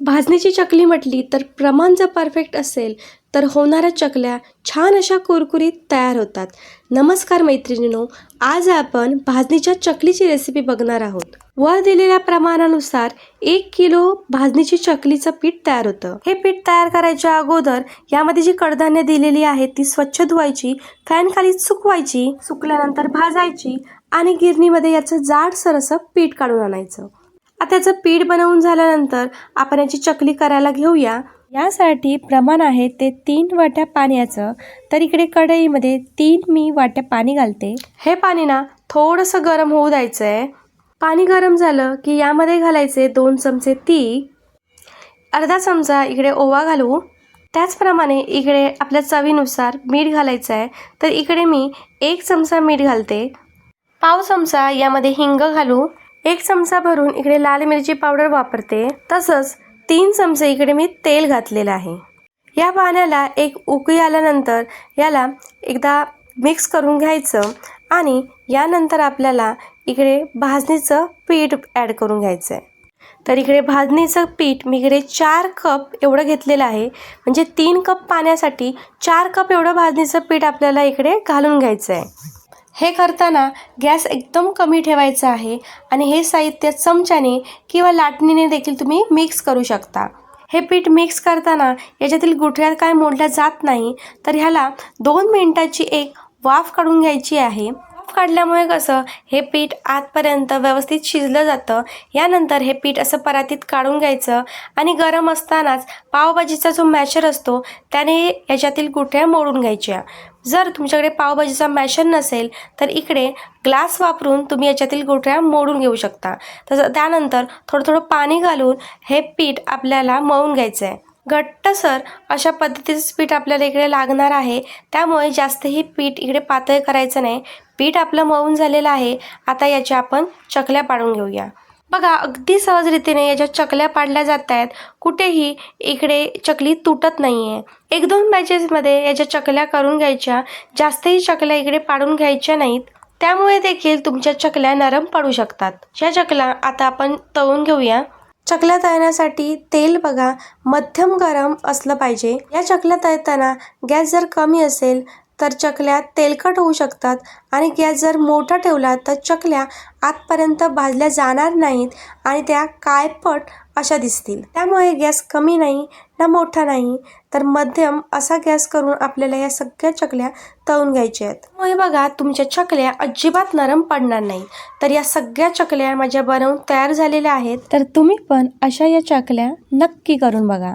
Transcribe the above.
भाजणीची चकली म्हटली तर प्रमाण जर परफेक्ट असेल तर होणाऱ्या चकल्या छान अशा कुरकुरीत तयार होतात. नमस्कार मैत्रिणींनो आज आपण भाजणीच्या चकलीची रेसिपी बघणार आहोत. वर दिलेल्या प्रमाणानुसार एक किलो भाजणीची चकलीचं पीठ तयार होतं. हे पीठ तयार करायच्या अगोदर यामध्ये जी कडधान्य दिलेली आहेत ती स्वच्छ धुवायची फॅनखाली सुकवायची सुकल्यानंतर भाजायची आणि गिरणीमध्ये याचं जाडसर असं पीठ काढून आणायचं. आता याचं पीठ बनवून झाल्यानंतर आपण याची चकली करायला घेऊया. यासाठी प्रमाण आहे ते तीन वाट्या पाण्याचं. तर इकडे कढईमध्ये तीन मी वाट्या पाणी घालते. हे पाणी ना थोडंसं गरम होऊ द्यायचं आहे पाणी गरम झालं की यामध्ये घालायचे दोन चमचे ती अर्धा चमचा इकडे ओवा घालू. त्याचप्रमाणे इकडे आपल्या चवीनुसार मीठ घालायचं आहे तर इकडे मी एक चमचा मीठ घालते. पाव चमचा यामध्ये हिंग घालू. एक चमचा भरून इकडे लाल मिरची पावडर वापरते. तसंच तीन चमचे इकडे मी तेल घातलेलं आहे. या पाण्याला एक उकळी आल्यानंतर याला एकदा मिक्स करून घ्यायचं आणि यानंतर आपल्याला इकडे भाजणीचं पीठ ॲड करून घ्यायचं आहे तर इकडे भाजणीचं पीठ मी इकडे चार कप एवढं घेतलेलं आहे. म्हणजे तीन कप पाण्यासाठी चार कप एवढं भाजणीचं पीठ आपल्याला इकडे घालून घ्यायचं आहे हे करताना गॅस एकदम कमी ठेवायचा आहे आणि हे साहित्य चमच्याने किंवा लाटणीने देखील तुम्ही मिक्स करू शकता. हे पीठ मिक्स करताना याच्यातील गुठळ्या काय मोडल्या जात नाही तर ह्याला दोन मिनटाची एक वाफ काढून घ्यायची आहे. वाफ काढल्यामुळे कसं हे पीठ आतपर्यंत व्यवस्थित शिजलं जातं. यानंतर हे पीठ असं परातीत काढून घ्यायचं आणि गरम असतानाच पावभाजीचा जो मॅशर असतो त्याने याच्यातील गुठळ्या मोडून घ्यायच्या. जर तुमच्याकडे पावभाजीचा मॅशर नसेल तर इकडे ग्लास वापरून तुम्ही याच्यातील गोठ्या मोडून घेऊ शकता. तसं त्यानंतर थोडं थोडं पाणी घालून हे पीठ आपल्याला मळून घ्यायचं आहे घट्टसर अशा पद्धतीचं पीठ आपल्याला इकडे लागणार आहे. त्यामुळे जास्तही पीठ इकडे पातळ करायचं नाही. पीठ आपलं मळून झालेलं आहे. आता याच्या आपण चकल्या पाडून घेऊया. बघा अगदी सहजरीतीने याच्या चकल्या पाडल्या जात आहेत. कुठेही इकडे चकली तुटत नाही आहे एक दोन बॅचेसमध्ये याच्या चकल्या करून घ्यायच्या. जास्तही चकल्या इकडे पाडून घ्यायच्या नाहीत. त्यामुळे देखील तुमच्या चकल्या नरम पडू शकतात. या चकल्या आता आपण तळून घेऊया. चकल्या तळण्यासाठी तेल बघा मध्यम गरम असलं पाहिजे. या चकल्या तळताना गॅस जर कमी असेल तर चकल्या तेलकट होऊ शकतात आणि गॅस जर मोठा ठेवला तर चकल्या आतपर्यंत भाजल्या जाणार नाहीत आणि त्या कायपट अशा दिसतील. त्यामुळे गॅस कमी नाही ना मोठा नाही तर मध्यम असा गॅस करून आपल्याला या सगळ्या चकल्या तळून घ्यायच्या आहेत. त्यामुळे बघा तुमच्या चकल्या अजिबात नरम पडणार नाही. तर या सगळ्या चकल्या माझ्या बनवून तयार झालेल्या आहेत. तर तुम्ही पण अशा या चकल्या नक्की करून बघा.